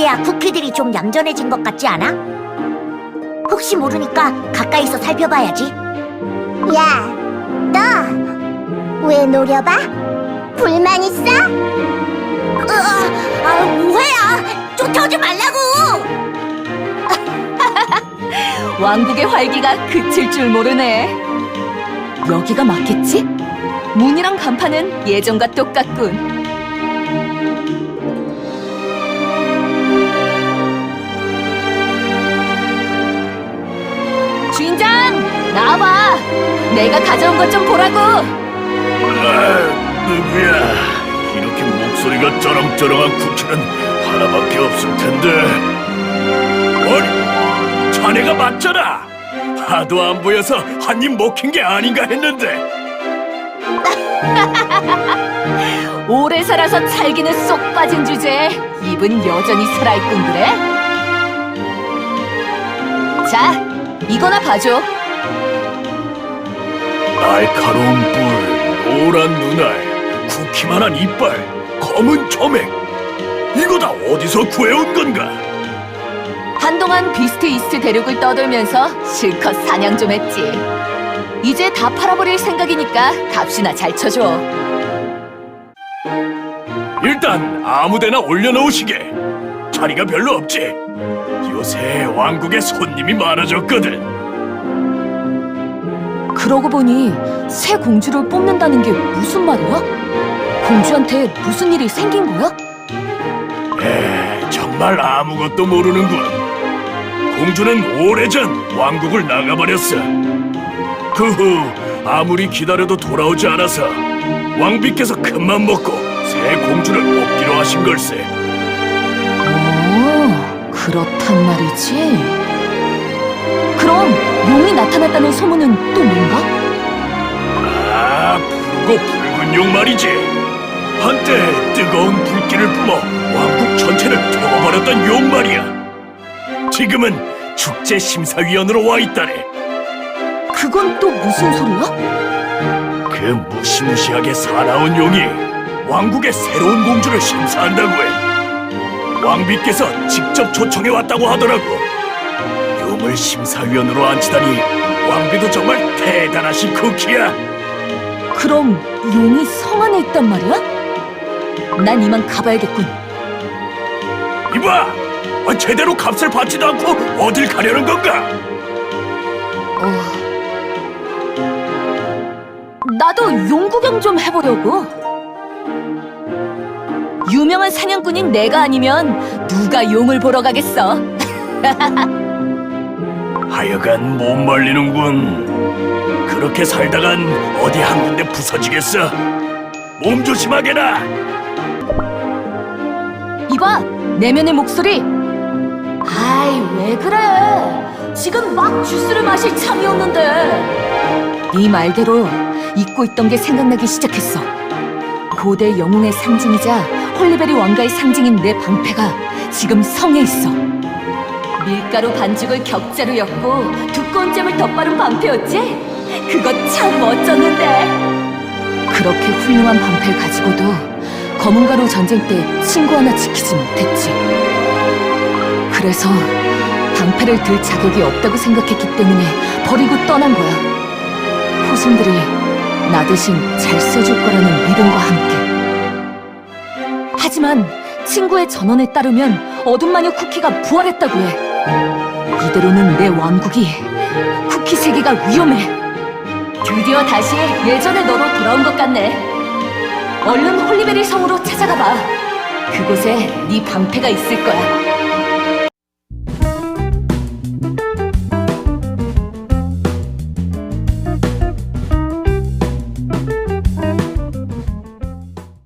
이제야 쿠키들이 좀 얌전해진 것 같지 않아? 혹시 모르니까 가까이서 살펴봐야지. 야, 너 왜 노려봐? 불만 있어? 으아, 아, 오해야! 쫓아오지 말라고! 왕국의 활기가 그칠 줄 모르네. 여기가 맞겠지? 문이랑 간판은 예전과 똑같군. 나와봐. 내가 가져온 것 좀 보라고. 아, 누구야? 이렇게 목소리가 쩌렁쩌렁한 쿠키는 하나밖에 없을 텐데. 아니, 자네가 맞잖아. 하도 안 보여서 한 입 먹힌 게 아닌가 했는데. 오래 살아서 찰기는 쏙 빠진 주제에 입은 여전히 살아있군 그래? 자, 이거나 봐줘. 날카로운 뿔, 노란 눈알, 쿠키만한 이빨, 검은 점액. 이거 다 어디서 구해온 건가? 한동안 비스트 이스트 대륙을 떠돌면서 실컷 사냥 좀 했지. 이제 다 팔아버릴 생각이니까 값이나 잘 쳐줘. 일단 아무데나 올려놓으시게. 자리가 별로 없지. 요새 왕국에 손님이 많아졌거든. 그러고 보니 새 공주를 뽑는다는 게 무슨 말이야? 공주한테 무슨 일이 생긴 거야? 에, 정말 아무것도 모르는군. 공주는 오래전 왕국을 나가버렸어. 그 후 아무리 기다려도 돌아오지 않아서 왕비께서 큰맘 먹고 새 공주를 뽑기로 하신 걸세. 어, 그렇단 말이지. 용이 나타났다는 소문은 또 뭔가? 아, 푸르고 붉은 용 말이지. 한때 뜨거운 불길을 뿜어 왕국 전체를 태워버렸던 용 말이야. 지금은 축제 심사위원으로 와 있다네. 그건 또 무슨 소리야? 그 무시무시하게 사나운 용이 왕국의 새로운 공주를 심사한다고 해. 왕비께서 직접 초청해 왔다고 하더라고. 용을 심사위원으로 앉히다니 왕비도 정말 대단하신 쿠키야. 그럼 용이 성 안에 있단 말이야? 난 이만 가봐야겠군. 이봐, 아, 제대로 값을 받지도 않고 어딜 가려는 건가? 어... 나도 용 구경 좀 해보려고. 유명한 사냥꾼인 내가 아니면 누가 용을 보러 가겠어? 하여간 못 말리는군. 그렇게 살다간 어디 한 군데 부서지겠어. 몸 조심하게나. 이봐, 내면의 목소리. 아이, 왜 그래? 지금 막 주스를 마실 참이었는데. 네 말대로 잊고 있던 게 생각나기 시작했어. 고대 영웅의 상징이자 홀리베리 왕가의 상징인 내 방패가 지금 성에 있어. 밀가루 반죽을 격자로 엮고 두꺼운 잼을 덧바른 방패였지? 그거 참 멋졌는데. 그렇게 훌륭한 방패를 가지고도 검은 가루 전쟁 때 친구 하나 지키지 못했지. 그래서 방패를 들 자격이 없다고 생각했기 때문에 버리고 떠난 거야. 후손들이 나 대신 잘 써줄 거라는 믿음과 함께. 하지만 친구의 전언에 따르면 어둠 마녀 쿠키가 부활했다고 해. 이대로는 내 왕국이 쿠키 세계가 위험해. 드디어 다시 예전의 너로 돌아온 것 같네. 얼른 홀리베리 성으로 찾아가 봐. 그곳에 네 방패가 있을 거야.